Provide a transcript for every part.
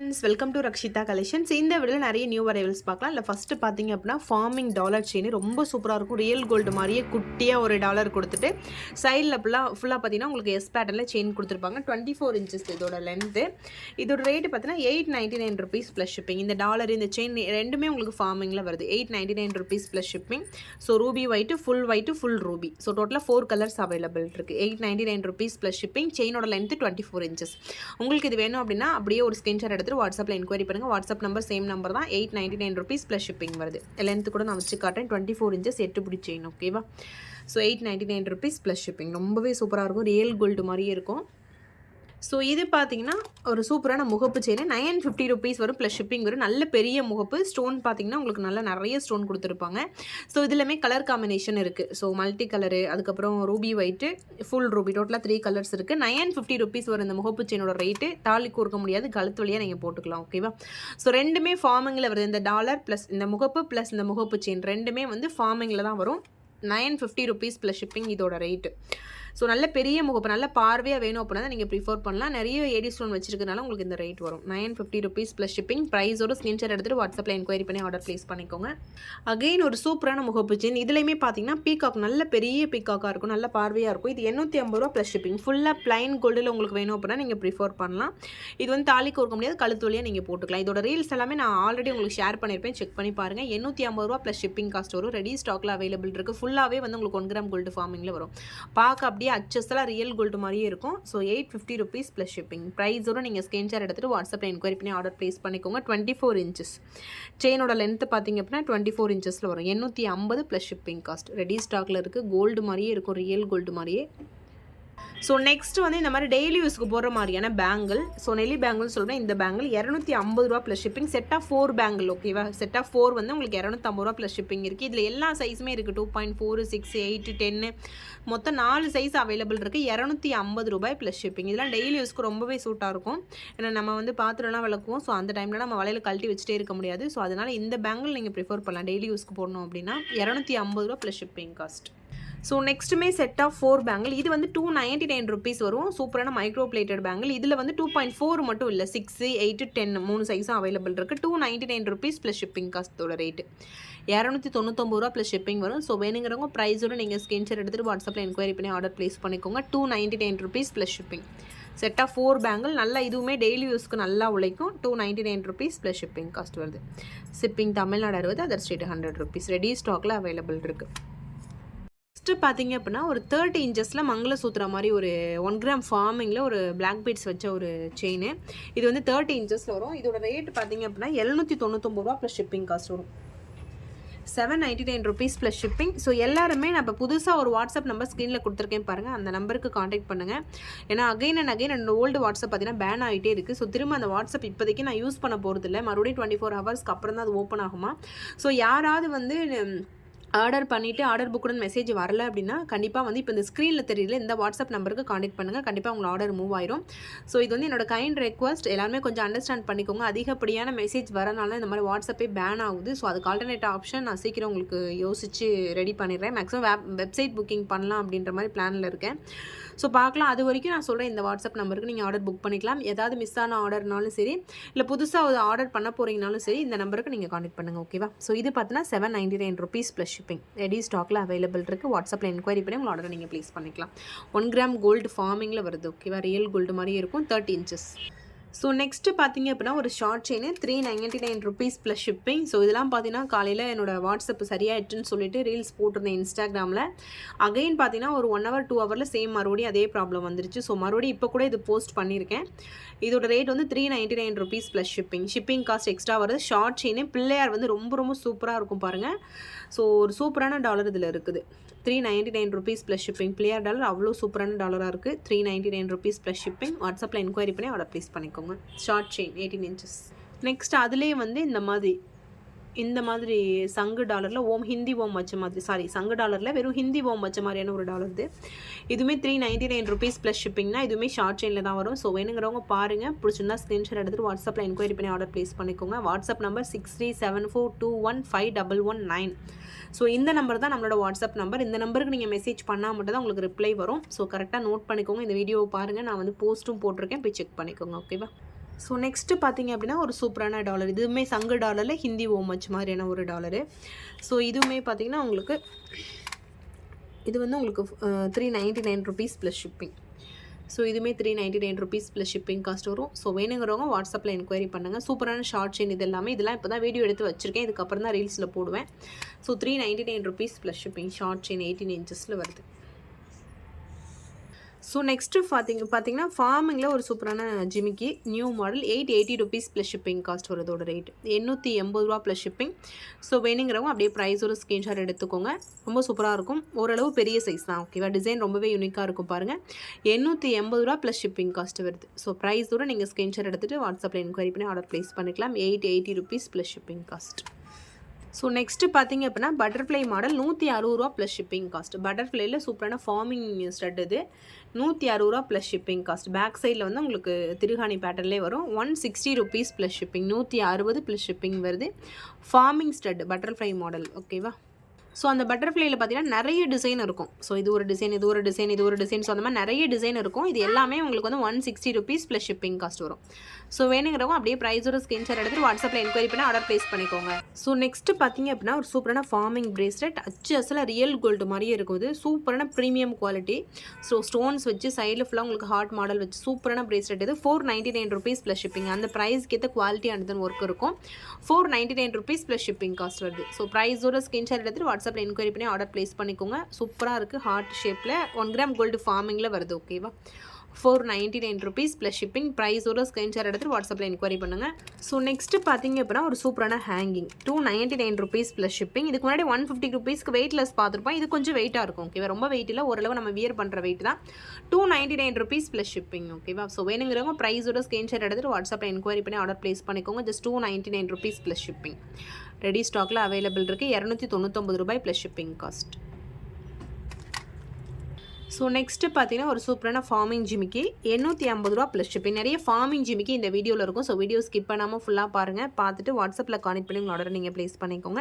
Friends welcome to Rakshitha collections இந்த வீடியோவில் நிறைய நியூ அரைவல்ஸ் பார்க்கலாம். இல்லை ஃபஸ்ட்டு பார்த்தீங்க அப்படின்னா ஃபார்மிங் டாலர் செயின் ரொம்ப சூப்பராக இருக்கும். ரியல் கோல்டு மாதிரியே குட்டியாக ஒரு டாலர் கொடுத்துட்டு சைடில் ஃபுல்லாக ஃபுல்லாக பார்த்தீங்கன்னா உங்களுக்கு எஸ் பேட்டர்னில் செயின் கொடுத்துருப்பாங்க. டுவெண்ட்டி ஃபோர் இன்ச்சஸ் இதோட லென்த்து இதோட ரேட்டு பார்த்தீங்கன்னா eight ninety nine rupees plus shipping இந்த டாலர் இந்த செயின் ரெண்டுமே உங்களுக்கு ஃபார்மிங்கில் வருது. Eight ninety nine rupees plus shipping so ruby white full white full ruby so டோட்டலாக ஃபோர் கலர்ஸ் அவைலபிள் இருக்குது eight ninety nine rupees plus shipping செயினோட length twenty four inches உங்களுக்கு இது வேணும் அப்படின்னா அப்படியே ஒரு ஸ்க்ரீன்ஷாட் எடுத்துட்டு வாட்ஸ்அப்பில் என்கொயரி பண்ணுங்கள் வாட்ஸ்அப் நம்பர் சேம் நம்பர் தான். Eight ninety nine rupees plus shipping வருது. லென்த்து கூட நான் வச்சு காட்டேன் டுவெண்ட்டி ஃபோர் இன்ச்சஸ் எட்டு பிடி செயின் ஓகேவா so eight ninety nine rupees plus shipping ரொம்பவே சூப்பராக இருக்கும். ரியல் கோல்டு மாதிரியே இருக்கும். ஸோ இது பார்த்தீங்கன்னா ஒரு சூப்பரான முகப்பு செயின் நைன் ஃபிஃப்டி ருபீஸ் வரும் ப்ளஸ் ஷிப்பிங் வரும். நல்ல பெரிய முகப்பு. ஸ்டோன் பார்த்தீங்கன்னா உங்களுக்கு நல்ல நிறைய ஸ்டோன் கொடுத்துருப்பாங்க. ஸோ இதுலேயுமே கலர் காம்பினேஷன் இருக்குது ஸோ மல்டி கலரு அதுக்கப்புறம் ரூபி ஒயிட்டு ஃபுல் ரூபி டோட்டலாக த்ரீ கலர்ஸ் இருக்குது நைன் ஃபிஃப்டி ருபீஸ் வரும் இந்த முகப்பு செயினோட ரேட்டு தாலி கொடுக்க முடியாது. கழுத்து வழியாக நீங்கள் போட்டுக்கலாம் ஓகேவா ஸோ ரெண்டுமே ஃபார்மிங்கில் வருது. இந்த டாலர் ப்ளஸ் இந்த முகப்பு ப்ளஸ் இந்த முகப்பு செயின் ரெண்டுமே வந்து ஃபார்மிங்கில் தான் வரும். Nine fifty rupees plus shipping இதோட ரேட்டு ஸோ நல்ல பெரிய முகப்பு நல்ல பார்வையாக வேணும் அப்படின்னா நீங்கள் ப்ரிஃபர் பண்ணலாம். நிறைய ஏடி ஸ்டோன் வச்சிருக்கனால உங்களுக்கு இந்த ரேட் வரும். Nine fifty rupees plus shipping ப்ரைஸோட screenshot எடுத்துகிட்டு வாட்ஸ்அப்பில் என்கொயரி பண்ணி ஆர்டர் ப்ளேஸ் பண்ணிக்கோங்க. அகைன் ஒரு சூப்பரான முகப்பு செயின் இதுலையுமே பார்த்தீங்கன்னா பீகாக் நல்ல பெரிய பீகாக்காக இருக்கும் நல்ல பார்வையாக இருக்கும். இது எண்ணூற்றி ஐம்பது ரூபா ப்ளஸ் ஷிப்பிங் ஃபுல்லாக பிளைன் கோல்டில் உங்களுக்கு வேணும் அப்படின்னா நீங்கள் ப்ரிஃபர் பண்ணலாம். இது வந்து தாலி கொடுக்க முடியாது கழுத்து வழியாக நீங்கள் போட்டுக்கலாம். இதோட ரீல்ஸ் எல்லாமே நான் ஆல்ரெடி உங்களுக்கு ஷேர் பண்ணியிருப்பேன். செக் பண்ணி பாருங்கள் எண்ணூற்றி ஐம்பது ரூபா ப்ளஸ் ஷிப்பிங் காஸ்ட் வரும் ரெடி ஸ்டாக்கில் அவைலபிள் இருக்குது ஃபுல்லாகவே வந்து உங்களுக்கு ஒன் கிராம் கோல்டு ஃபார்மிங்கில் வரும். பார்க்க அப்படியே அச்சஸ்லாம் ரியல் கோல்டு மாதிரியே இருக்கும். So eight fifty rupees plus shipping ப்ரைஸோட நீங்கள் ஸ்க்ரீன்ஷாட் எடுத்துகிட்டு வாட்ஸ்அப்பில் என்கொயரி பண்ணி ஆர்டர் ப்ளேஸ் பண்ணிக்கோங்க. டுவெண்ட்டி ஃபோர் இன்ச்சஸ் செயினோட லென்த்து பார்த்தீங்க அப்படின்னா டுவெண்ட்டி ஃபோர் இன்ச்சஸில் வரும். எண்ணூற்றி ஐம்பது ப்ளஸ் ஷிப்பிங் காஸ்ட் ரெடி ஸ்டாக்கில் இருக்குது கோல்டு மாதிரியே இருக்கும். ரியல் கோல்டு மாதிரியே. ஸோ நெக்ஸ்ட் வந்து இந்த மாதிரி டெய்லி யூஸ்க்கு போடுற மாதிரியான பேங்கிள் ஸோ நெல்லி பேங்கிள் சொல்கிறேன் இந்த பேங்கிள் இரநூத்தி ஐம்பது ரூபா plus shipping set of four bangle ஓகேவா செட் ஆஃப் ஃபோர் வந்து உங்களுக்கு இரநூத்தம்பது ரூபா ப்ளஸ் ஷிப்பிங் இருக்குது இதில் எல்லா சைஸுமே இருக்குது two point four six eight டென்னு மொத்தம் நாலு சைஸ் அவைலபிள் இருக்குது இரநூத்தி ஐம்பது ரூபாய் ப்ளஸ் ஷிப்பிங் இதெல்லாம் டெய்லி யூஸ்க்கு ரொம்பவே சூட்டாக இருக்கும். ஏன்னா நம்ம வந்து பாத்திரம்லாம் விளக்குவோம். ஸோ அந்த டைமில் நம்ம வலையில் கழட்டி வச்சுட்டே இருக்க முடியாது. ஸோ அதனால் இந்த பேங்கிள் நீங்கள் ப்ரிஃபர் பண்ணலாம். டெய்லி யூஸ்க்கு போடணும் அப்படின்னா இரநூத்தி ஐம்பது ரூபா ப்ளஸ் ஷிப்பிங் காஸ்ட் ஸோ நெக்ஸ்ட்டுமே செட் ஆஃப் ஃபோர் பேங்கிள் இது வந்து டூ நைன்ட்டி நைன் ருபீஸ் வரும். சூப்பரான மைக்ரோ பிளேட்டட் பேங்கிள் இதில் வந்து டூ பாயிண்ட் ஃபோர் மட்டும் இல்லை. சிக்ஸு எயிட்டு டென் மூணு சைஸும் அவைலபிள் இருக்குது two ninety nine rupees plus shipping காஸ்ட்டோட rate இரநூத்தி தொண்ணூத்தொம்பது ரூபா ப்ளஸ் ஷிப்பிங் வரும். ஸோ வேணுங்கிறவங்க ப்ரைஸோட நீங்கள் ஸ்க்ரீன்ஷாட் எடுத்துகிட்டு வாட்ஸ்அப்பில் என்கொயரி பண்ணி ஆர்டர் ப்ளேஸ் பண்ணிக்கோங்க. Two ninety nine rupees plus shipping set of four bangle நல்லா இதுவுமே டெய்லி யூஸ்க்கு நல்லா உழைக்கும். Two ninety nine rupees plus shipping cost வருது. ஷிப்பிங் தமிழ்நாடு அறுபது other state hundred rupees ready ஸ்டாக்கில் அவைலபிள் இருக்குது நெக்ஸ்ட்டு பார்த்தீங்க அப்படின்னா ஒரு தேர்ட்டி இன்ச்சஸில் மங்களசூத்திர மாதிரி ஒரு ஒன் கிராம் ஃபார்மிங்கில் ஒரு பிளாக் பீட்ஸ் வச்ச ஒரு செயின் இது வந்து தேர்ட்டி இன்ச்சஸில் வரும். இதோட ரேட் பார்த்தீங்க அப்படின்னா எழுநூற்றி தொண்ணூத்தொம்பது ரூபா ப்ளஸ் ஷிப்பிங் காஸ்ட் வரும். Seven ninety nine rupees plus shipping so எல்லாருமே நம்ம புதுசாக ஒரு வாட்ஸ்அப் நம்பர் ஸ்க்ரீனில் கொடுத்துருக்கேன் பாருங்கள் அந்த நம்பருக்கு காண்டாக்ட் பண்ணுங்கள் ஏன்னா அகைன் அண்ட் அகைன் என்னோட ஓல்டு வாட்ஸ்அப் பார்த்தீங்கன்னா பேன் ஆகிட்டே இருக்குது ஸோ திரும்ப அந்த வாட்ஸ்அப் இப்போதைக்கு நான் யூஸ் பண்ண போகிறது இல்லை மறுபடியும் டுவெண்ட்டி ஃபோர் ஹவர்ஸ்க்கு அப்புறம் தான் அது ஓப்பன் ஆகுமா? ஸோ யாராவது வந்து ஆர்டர் பண்ணிவிட்டு ஆர்டர் புக்குடன் மெசேஜ் வரல அப்படின்னா கண்டிப்பாக வந்து இப்போ இந்த ஸ்க்ரீனில் தெரியல இந்த வாட்ஸ்அப் நம்பருக்கு காண்டாக்ட் பண்ணுங்கள் கண்டிப்பாக உங்கள் ஆர்டர் மூவ் ஆயிரும். ஸோ இது வந்து என்னோட கைண்ட் ரெக்வஸ்ட் எல்லாருமே கொஞ்சம் அண்டர்ஸ்டாண்ட் பண்ணிக்கோங்க. அதிகப்படியான மெசேஜ் வரனால இந்த மாதிரி வாட்ஸ்அப்பே பேன் ஆகுது. ஸோ அதுக்கு ஆல்டர்னேட் ஆப்ஷன் நான் சீக்கிரம் உங்களுக்கு யோசிச்சு ரெடி பண்ணிடுறேன். மேக்ஸிமம் வெப் வெப்சைட் புக்கிங் பண்ணலாம் அப்படின்ற மாதிரி பிளானில் இருக்கேன். ஸோ பார்க்கலாம். அது வரைக்கும் நான் சொல்கிறேன் இந்த வாட்ஸ்அப் நம்பருக்கு நீங்கள் ஆர்டர் புக் பண்ணிக்கலாம். ஏதாவது மிஸ் ஆன ஆர்டர்னாலும் சரி இல்லை புதுசாக ஒரு ஆர்டர் பண்ண போகிறீங்கனாலும் சரி இந்த நம்பருக்கு நீங்கள் காண்டாக்ட் பண்ணுங்கள் ஓகேவா ஸோ இது பார்த்தீங்கன்னா seven ninety nine rupees plus shipping ready ஸ்டாக்கில் அவைலபிள் இருக்குது வாட்ஸ்அப்பில் என்கொயரி பண்ணி உங்கள் ஆர்டர் நீங்கள் ப்ளேஸ் பண்ணிக்கலாம். ஒன் கிராம் கோல்டு ஃபார்மிங்கில் வருது ஓகேவா ரியல் கோல்டு மாதிரி இருக்கும். தேர்ட்டி இன்ச்சஸ் ஸோ நெக்ஸ்ட்டு பார்த்தீங்க அப்படின்னா ஒரு short chain three ninety nine rupees plus shipping so இதெல்லாம் பார்த்தீங்கன்னா காலையில் என்னோட வாட்ஸ்அப் சரியாயிட்டுன்னு சொல்லிட்டு ரீல்ஸ் போட்டிருந்தேன் இன்ஸ்டாகிராமில் அகைன் பார்த்தீங்கன்னா ஒரு ஒன் ஹவர் டூ ஹவரில் சேம் மறுபடியும் அதே ப்ராப்ளம் வந்துருச்சு. ஸோ மறுபடியும் இப்போ கூட இது போஸ்ட் பண்ணியிருக்கேன் இதோட ரேட் வந்து three ninety nine rupees plus shipping shipping cost extra வருது. ஷார்ட் செயின் பிள்ளையார் வந்து ரொம்ப ரொம்ப சூப்பராக இருக்கும் பாருங்கள் ஸோ ஒரு சூப்பரான டாலர் இதில் இருக்குது. Three ninety nine rupees plus shipping player dollar அவ்வளோ சூப்பரான டாலராக இருக்குது three ninety nine rupees plus shipping வாட்ஸ்அப்பில் என்கொயரி பண்ணி ஆர்டர் ப்ளேஸ் பண்ணிக்கோங்க. Short chain eighteen inches next அதுலேயே வந்து இந்த மாதிரி இந்த மாதிரி சங்கு டாலரில் ஓம் ஹிந்தி ஓம் வச்ச மாதிரி சாரி சங்கு டாலரில் வெறும் ஹிந்தி ஓம் வச்ச மாதிரியான ஒரு டாலர் இது. இதுவுமே three ninety nine rupees plus ஷிப்பிங்னா இதுவுமே ஷார்ட் செயினில் தான் வரும். ஸோ வேணுங்கிறவங்க பாருங்கள் பிடிச்சிருந்தா ஸ்க்ரீன்ஷாட் எடுத்துகிட்டு வாட்ஸ்அப்பில் என்கொயரி பண்ணி ஆர்டர் ப்ளேஸ் பண்ணிக்கோங்க. WhatsApp number six three seven four two one five double one nine so இந்த நம்பர் தான் நம்மளோட வாட்ஸ்அப் நம்பர் இந்த நம்பருக்கு நீங்கள் மெசேஜ் பண்ணால் மட்டும் தான் உங்களுக்கு ரிப்ளை வரும். ஸோ கரெக்டாக நோட் பண்ணிக்கோங்க. இந்த வீடியோவை பாருங்கள் நான் வந்து போஸ்ட்டும் போட்டிருக்கேன். போய் செக் பண்ணிக்கோங்க. ஓகேவா ஸோ நெக்ஸ்ட்டு பார்த்தீங்க அப்படின்னா ஒரு சூப்பரான டாலர் இதுவுமே சங்கு டாலரில் ஹிந்தி ஓமச் மாதிரியான ஒரு டாலரு ஸோ இதுவுமே பார்த்தீங்கன்னா உங்களுக்கு இது வந்து உங்களுக்கு three ninety nine rupees plus shipping so இதுவுமே three ninety nine rupees plus shipping cost வரும். ஸோ வேணுங்கிறவங்க வாட்ஸ்அப்பில் என்கொயரி பண்ணுங்கள் சூப்பரான ஷார்ட் செயின் இது எல்லாமே. இதெல்லாம் இப்போ தான் வீடியோ எடுத்து வச்சுருக்கேன். இதுக்கப்புறம் தான் ரீல்ஸில் போடுவேன். So three ninety nine rupees plus shipping short chain eighteen இன்ச்சஸில் வருது. ஸோ நெக்ஸ்ட்டு பார்த்தீங்க பார்த்தீங்கன்னா ஃபார்மிங்கில் ஒரு சூப்பரான ஜிமிக்கி. New model eight eighty rupees plus shipping cost வருதோட rate எண்ணூற்றி எண்பது ரூபா ப்ளஸ் ஷிப்பிங் ஸோ வேணுங்கிறவங்க அப்படியே ப்ரைஸ் ஒரு ஸ்க்ரீன்ஷாட் எடுத்துக்கோங்க. ரொம்ப சூப்பராக இருக்கும். ஓரளவு பெரிய சைஸ் தான். ஓகேவா டிசைன் ரொம்பவே யூனிக்காக இருக்கும் பாருங்கள் எண்ணூற்றி எண்பது ரூபா ப்ளஸ் ஷிப்பிங் காஸ்ட் வருது. ஸோ ப்ரைஸோட நீங்கள் ஸ்க்ரீன்ஷாட் எடுத்துகிட்டு வாட்ஸ்அப்பில் என்கொயரி பண்ணி ஆர்டர் ப்ளேஸ் பண்ணிக்கலாம். Eight eighty rupees plus shipping cost so next பார்த்தீங்க அப்படின்னா பட்டர்ஃப்ளை மாடல் நூற்றி அறுபது ரூபா ப்ளஸ் ஷிப்பிங் காஸ்ட் பட்டர்ஃப்ளைல சூப்பரான ஃபார்மிங் ஸ்டட் இது. நூற்றி அறுபது ரூபா ப்ளஸ் ஷிப்பிங் காஸ்ட் பேக் சைடில் வந்து உங்களுக்கு திருகாணி பேட்டர்லேயே வரும். One sixty rupees plus shipping நூற்றி அறுபது ப்ளஸ் ஷிப்பிங் வருது. ஃபார்மிங் ஸ்டட் பட்டர்ஃப்ளை மாடல் ஓகேவா ஸோ அந்த பட்டர்ஃப்ளைல பார்த்தீங்கன்னா நிறைய டிசைன் இருக்கும். ஸோ இது ஒரு டிசைன் இது ஒரு டிசைன் இது ஒரு டிசைன் ஸோ அந்த மாதிரி நிறைய டிசைன் இருக்கும். இது எல்லாமே உங்களுக்கு வந்து one sixty rupees plus shipping cost வரும். ஸோ வேணுங்கிறவங்க அப்படியே ப்ரைஸோட ஸ்க்ரீன்ஷாட் எடுத்து வாட்ஸ்அப்பில் என்கொயரி பண்ணி ஆர்டர் ப்ளேஸ் பண்ணிக்கோங்க. ஸோ நெக்ஸ்ட் பார்த்தீங்க அப்படின்னா ஒரு சூப்பரான ஃபார்மிங் பிரேஸ்லெட் அச்சு அசல ரியல் கோல்டு மாதிரியே இருக்கும் இது. சூப்பரான ப்ரீமியம் குவாலிட்டி ஸோ ஸ்டோன்ஸ் வச்சு சைடில் ஃபுல்லாக உங்களுக்கு ஹார்ட் மாடல் வச்சு சூப்பரான பிரேஸ்லெட் இது. Four ninety nine rupees plus shipping அந்த ப்ரைஸ்க்கு ஏற்ற குவாலிட்டி அண்ட் ஒர்க் இருக்கும். Four ninety nine rupees plus shipping cost வருது ஸோ ப்ரைஸோட ஸ்க்ரீன்ஷாட் எடுத்துட்டு வாட்ஸ்அப்பில் என்கொயரி பண்ணி ஆர்டர் ப்ளேஸ் பண்ணிக்கோங்க. சூப்பராக இருக்குது ஹார்ட் ஷேப்பில் ஒன் கிராம் கோல்டு ஃபார்மிங்கில் வருது ஓகேவா four ninety nine rupees plus shipping ப்ரைஸோட screenshot எடுத்து வாட்ஸ்அப்பில் என்கொயரி பண்ணுங்கள் ஸோ நெக்ஸ்ட்டு பார்த்தீங்க அப்படின்னா ஒரு சூப்பரான hanging two ninety nine rupees plus shipping இதுக்கு முன்னாடி ஒன் ஃபிஃப்டி ருபீஸ்க்கு வெயிட்லெஸ் பார்த்துருப்போம். இது கொஞ்சம் வெயிட்டாக இருக்கும் ஓகேவா ரொம்ப வெயிட் இல்லை ஓரளவு நம்ம வியர் பண்ணுற வெயிட் தான். Two ninety nine rupees plus shipping ஓகேவா ஸோ வேணுங்கிறவங்க ப்ரைஸோட ஸ்க்ரீன்ஷாட் எடுத்துட்டு வாட்ஸ்அப்பில் என்கொயரி பண்ணி ஆர்டர் ப்ளேஸ் பண்ணிக்கோங்க. Just two ninety nine rupees plus shipping ready ஸ்டாக்கில் அவைலபிள் இருக்குது இரநூத்தி தொண்ணூத்தொம்பது ரூபாய் plus shipping cost so next பார்த்தீங்கன்னா ஒரு சூப்பரான ஃபார்மிங் ஜிமிக்கி. எண்ணூற்றி ஐம்பது ரூபா ப்ளஸ் ஷிப்பிங் நிறைய ஃபார்மிங் ஜிமிக்கி இந்த வீடியோவில் இருக்கும். ஸோ வீடியோ ஸ்கிப் பண்ணாமல் ஃபுல்லாக பாருங்கள் பார்த்துட்டு வாட்ஸ்அப்பில் கனெக்ட் பண்ணி உங்கள் ஆர்டர் நீங்கள் ப்ளேஸ் பண்ணிக்கோங்க.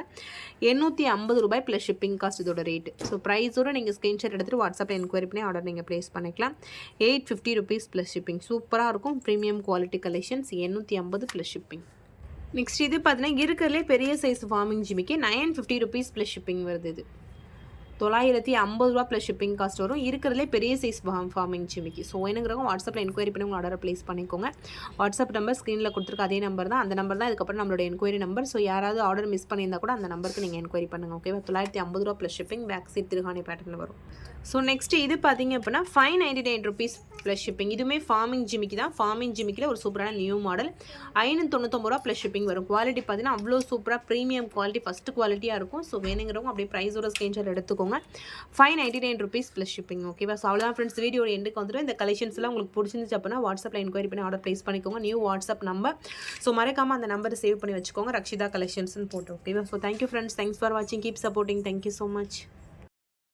எண்ணூற்றி ஐம்பது ரூபாய் ப்ளஸ் ஷிப்பிங் காஸ்ட் இதோட ரேட் ஸோ ப்ரைஸோட நீங்கள் ஸ்க்ரீன்ஷாட் எடுத்துகிட்டு வாட்ஸ்அப்பில் என்கொயரி பண்ணி ஆர்டர் நீங்கள் ப்ளேஸ் பண்ணிக்கலாம். Eight fifty rupees plus shipping சூப்பராக இருக்கும். ப்ரீமியம் குவாலிட்டி கலெக்ஷன்ஸ் எண்ணூற்றி ஐம்பது ப்ளஸ் ஷிப்பிங் நெக்ஸ்ட் இது பார்த்தீங்கன்னா இருக்கிறதுலே பெரிய size forming ஜிமிக்கு. Nine fifty rupees plus shipping வருது இது. தொள்ளாயிரத்தி ஐம்பது ரூபா ப்ளஸ் ஷிப்பிங் காஸ்ட் வரும். இருக்கிறதுலே பெரிய சைஸ் ஃபார்ம் ஃபார்மிங் ஜிமிக்கி ஸோ வேணுங்கிறவங்க வாட்ஸ்அப்பில் என்கொயரி பண்ணி உங்கள் ஆர்டர் ப்ளேஸ் பண்ணிக்கோங்க. வாட்ஸ்அப் நம்பர் ஸ்க்ரீனில் கொடுத்துருக்க அதே நம்பர் தான். அந்த நம்பர் தான் இதுக்கப்புறம் நம்மளோட என்கொயரி நம்பர் ஸோ யாராவது ஆர்டர் மிஸ் பண்ணியிருந்தா கூட அந்த நம்பருக்கு நீங்கள் என்கொயரி பண்ணுங்கள் ஓகேவா தொள்ளாயிரத்தி ஐம்பது ரூபா ப்ளஸ் ஷிப்பிங் பேக் சீட் திருகாணி பேட்டர்னில் வரும். ஸோ நெக்ஸ்ட் இது பார்த்தீங்க அப்படின்னா five ninety nine rupees plus shipping இதுவுமே ஃபார்மிங் ஜிமிக்கி தான். ஃபார்மிங் ஜிமிக்கில் ஒரு சூப்பரான நியூ மாடல் ஐநூற்றி தொண்ணூத்தொம்பது ரூபா ப்ளஸ் ஷிப்பிங் வரும். குவாலிட்டி பார்த்தீங்கன்னா அவ்வளோ சூப்பராக ப்ரீமியம் குவாலிட்டி ஃபஸ்ட்டு குவாலிட்டியாக இருக்கும். ஸோ வேணுங்கிறவங்க அப்படியே ப்ரைஸோட ஸ்க்ரீன்ஷாட் எடுத்துக்கோங்க. Five ninety nine rupees plus shipping ஓகேவா ஸோ அவ்வளோதான் ஃப்ரெண்ட்ஸ் வீடியோ எண்டுக்கு வந்துட்டு இந்த கலெக்ஷன்ஸ்லாம் உங்களுக்கு பிடிச்சிருந்துச்சு அப்படின்னா வாட்ஸ்அப்பில் என்கொயரி பண்ணி ஆர்டர் ப்ளேஸ் பண்ணிக்கோங்க. நியூ வாட்ஸ்அப் நம்பர் ஸோ மறக்காமல் அந்த நம்பரை சேவ் பண்ணி வச்சுக்கோங்க. ரக்ஷிதா கலெக்ஷன்ஸ்னு போட்டு ஓகேவா so thank you friends thanks for வாட்சிங் keep supporting thank you so much